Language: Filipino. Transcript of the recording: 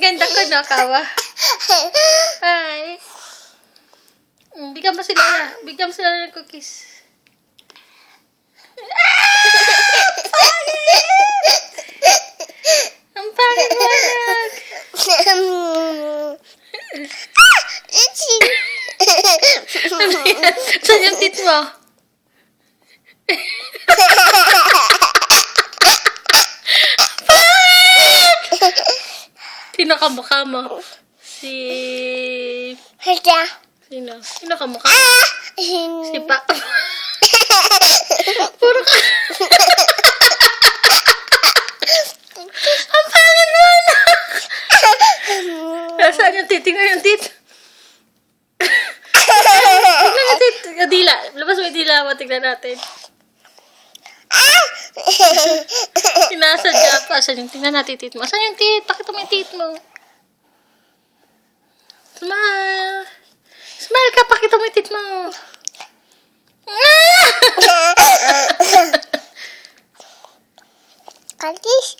Ganda ko, no, kawa. Hi. Bigyan mo sila, bigyan mo sila ng cookies. Ang pangit mo, anak. Saan yung tit mo? Mo? Si... Sino? Sino kamukha mo? Si Pa. Puro ka. Ang pangit mo, anak. Nasaan yung tit? Tingnan yung tit. Tingnan yung tit. Yung dila. Labas mo yung dila mo. Tingnan natin. Sinasadya ka? Saan yung tingnan natin tit mo? Saan yung tit? Pakita mo yung tit mo. Smile. Smile ka. Pakita mo yung tit mo. Kaltis.